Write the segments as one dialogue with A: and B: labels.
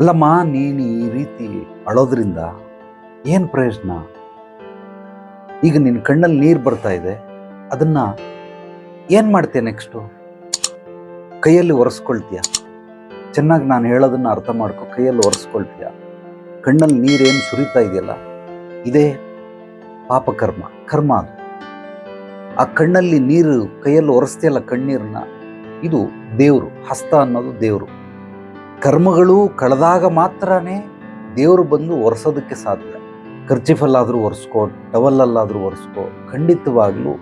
A: ಅಲ್ಲಮ್ಮ ನೀನು ಈ ರೀತಿ ಅಳೋದ್ರಿಂದ ಏನು ಪ್ರಯೋಜನ? ಈಗ ನಿನ್ನ ಕಣ್ಣಲ್ಲಿ ನೀರು ಬರ್ತಾ ಇದೆ. ಅದನ್ನು ಏನು ಮಾಡ್ತೀಯ ನೆಕ್ಸ್ಟು ಕೈಯಲ್ಲಿ ಒರೆಸ್ಕೊಳ್ತೀಯ? ಚೆನ್ನಾಗಿ ನಾನು ಹೇಳೋದನ್ನು ಅರ್ಥ ಮಾಡ್ಕೊ, ಕೈಯಲ್ಲಿ ಒರೆಸ್ಕೊಳ್ತೀಯ? ಕಣ್ಣಲ್ಲಿ ನೀರೇನು ಸುರಿತಾ ಇದೆಯಲ್ಲ, ಇದೇ ಪಾಪಕರ್ಮ ಕರ್ಮ ಅದು. ಆ ಕಣ್ಣಲ್ಲಿ ನೀರು, ಕೈಯಲ್ಲಿ ಒರೆಸ್ತೀಯಲ್ಲ ಕಣ್ಣೀರನ್ನ, ಇದು ದೇವರು, ಹಸ್ತ ಅನ್ನೋದು ದೇವರು. ಕರ್ಮಗಳು ಕಳೆದಾಗ ಮಾತ್ರನೇ ದೇವರು ಬಂದು ಒರೆಸೋದಕ್ಕೆ ಸಾಧ್ಯ. ಖರ್ಚಿಫಲ್ಲಾದರೂ ಒರೆಸ್ಕೋ ಟವಲ್ಲಲ್ಲಾದರೂ ಒರೆಸ್ಕೋ, ಖಂಡಿತವಾಗ್ಲೂ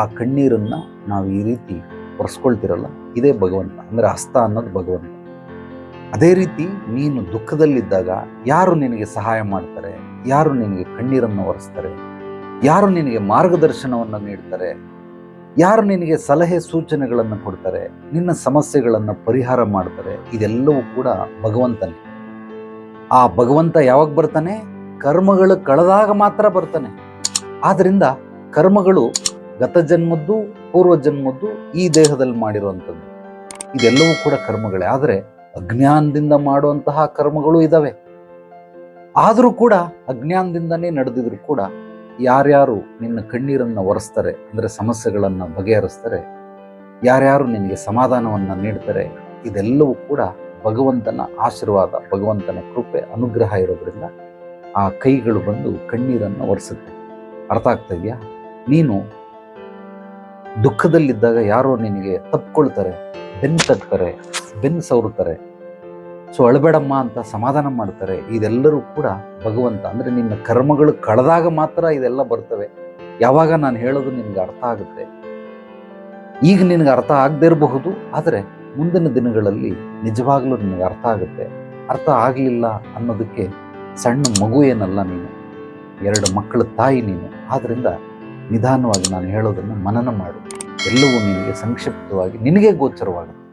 A: ಆ ಕಣ್ಣೀರನ್ನು ನಾವು ಈ ರೀತಿ ಒರೆಸ್ಕೊಳ್ತಿರಲ್ಲ, ಇದೇ ಭಗವಂತ, ಅಂದರೆ ಹಸ್ತ ಅನ್ನೋದು ಭಗವಂತ. ಅದೇ ರೀತಿ ನೀನು ದುಃಖದಲ್ಲಿದ್ದಾಗ ಯಾರು ನಿನಗೆ ಸಹಾಯ ಮಾಡ್ತಾರೆ? ಯಾರು ನಿನಗೆ ಕಣ್ಣೀರನ್ನು ಒರೆಸ್ತಾರೆ? ಯಾರು ನಿನಗೆ ಮಾರ್ಗದರ್ಶನವನ್ನು ನೀಡ್ತಾರೆ? ಯಾರು ನಿನಗೆ ಸಲಹೆ ಸೂಚನೆಗಳನ್ನು ಕೊಡ್ತಾರೆ, ನಿನ್ನ ಸಮಸ್ಯೆಗಳನ್ನು ಪರಿಹಾರ ಮಾಡ್ತಾರೆ, ಇದೆಲ್ಲವೂ ಕೂಡ ಭಗವಂತನೇ. ಆ ಭಗವಂತ ಯಾವಾಗ ಬರ್ತಾನೆ? ಕರ್ಮಗಳು ಕಳೆದಾಗ ಮಾತ್ರ ಬರ್ತಾನೆ. ಆದ್ದರಿಂದ ಕರ್ಮಗಳು ಗತ ಜನ್ಮದ್ದು, ಪೂರ್ವ ಜನ್ಮದ್ದು ಈ ದೇಹದಲ್ಲಿ ಮಾಡಿರುವಂಥದ್ದು. ಇದೆಲ್ಲವೂ ಕೂಡ ಕರ್ಮಗಳೇ. ಆದರೆ ಅಜ್ಞಾನದಿಂದ ಮಾಡುವಂತಹ ಕರ್ಮಗಳು ಇದ್ದಾವೆ ಆದರೂ ಕೂಡ ಅಜ್ಞಾನದಿಂದನೇ ನಡೆದಿದ್ರು ಕೂಡ ಯಾರ್ಯಾರು ನಿನ್ನ ಕಣ್ಣೀರನ್ನು ಒರೆಸ್ತಾರೆ, ಅಂದರೆ ಸಮಸ್ಯೆಗಳನ್ನು ಬಗೆಹರಿಸ್ತಾರೆ, ಯಾರ್ಯಾರು ನಿನಗೆ ಸಮಾಧಾನವನ್ನು ನೀಡ್ತಾರೆ, ಇದೆಲ್ಲವೂ ಕೂಡ ಭಗವಂತನ ಆಶೀರ್ವಾದ, ಭಗವಂತನ ಕೃಪೆ, ಅನುಗ್ರಹ ಇರೋದ್ರಿಂದ ಆ ಕೈಗಳು ಬಂದು ಕಣ್ಣೀರನ್ನು ಒರೆಸುತ್ತೆ. ಅರ್ಥ ಆಗ್ತಾ ನೀನು ದುಃಖದಲ್ಲಿದ್ದಾಗ ಯಾರೋ ನಿನಗೆ ತಪ್ಕೊಳ್ತಾರೆ ಬೆನ್ನು ತಟ್ತಾರೆ ಬೆನ್ನು ಸವರುತ್ತಾರೆ ಸೊ ಅಳಬೇಡಮ್ಮ ಅಂತ ಸಮಾಧಾನ ಮಾಡ್ತಾರೆ. ಇದೆಲ್ಲರೂ ಕೂಡ ಭಗವಂತ, ಅಂದರೆ ನಿನ್ನ ಕರ್ಮಗಳು ಕಳೆದಾಗ ಮಾತ್ರ ಇದೆಲ್ಲ ಬರ್ತವೆ. ಯಾವಾಗ ನಾನು ಹೇಳೋದು ನಿನಗೆ ಅರ್ಥ ಆಗುತ್ತೆ. ಈಗ ನಿನಗೆ ಅರ್ಥ ಆಗದೇ ಇರಬಹುದು, ಆದರೆ ಮುಂದಿನ ದಿನಗಳಲ್ಲಿ ನಿಜವಾಗ್ಲೂ ನಿನಗೆ ಅರ್ಥ ಆಗುತ್ತೆ. ಅರ್ಥ ಆಗಲಿಲ್ಲ ಅನ್ನೋದಕ್ಕೆ ಸಣ್ಣ ಮಗು ಏನಲ್ಲ ನೀನು. ಎರಡು ಮಕ್ಕಳ ತಾಯಿ ನೀನು. ಆದ್ದರಿಂದ ನಿಧಾನವಾಗಿ ನಾನು ಹೇಳೋದನ್ನು ಮನನ ಮಾಡು. ಎಲ್ಲವೂ ನಿನಗೆ ಸಂಕ್ಷಿಪ್ತವಾಗಿ, ನಿನಗೆ ಗೋಚರವಾಗುತ್ತೆ.